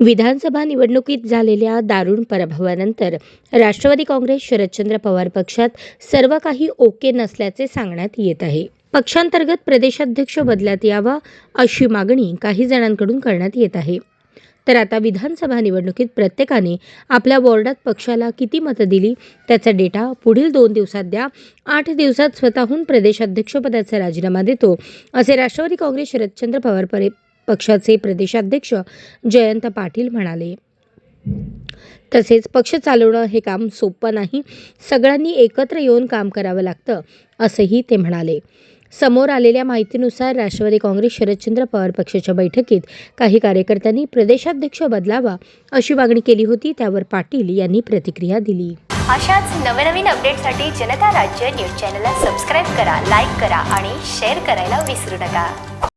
विधानसभा निवडणुकीत झालेल्या दारुण पराभवानंतर राष्ट्रवादी काँग्रेस शरदचंद्र पवार पक्षात सर्व काही ओके नसल्याचे सांगण्यात येत आहे. पक्षांतर्गत प्रदेशाध्यक्ष बदल्यात यावा अशी मागणी काही जणांकडून करण्यात येत आहे. तर आता विधानसभा निवडणुकीत प्रत्येकाने आपल्या वॉर्डात पक्षाला किती मतं दिली त्याचा डेटा पुढील दोन दिवसात द्या. आठ दिवसात स्वतःहून प्रदेशाध्यक्षपदाचा राजीनामा देतो असे राष्ट्रवादी काँग्रेस शरदचंद्र पवार परे पक्षाचे प्रदेशाध्यक्ष जयंत पाटील म्हणाले. तसेच पक्ष चालवणं हे काम सोपं नाही. सगळ्यांनी एकत्र येऊन काम करावं लागतं असंही ते म्हणाले. समोर आलेल्या माहितीनुसार राष्ट्रवादी काँग्रेस शरदचंद्र पवार पक्षाच्या बैठकीत काही कार्यकर्त्यांनी प्रदेशाध्यक्ष बदलावा अशी मागणी केली होती त्यावर पाटील यांनी प्रतिक्रिया दिली. अशाच नवनवीन अपडेटसाठी जनता राज्य न्यूज चॅनलला सबस्क्राईब करा लाईक करा आणि शेअर करायला विसरू नका.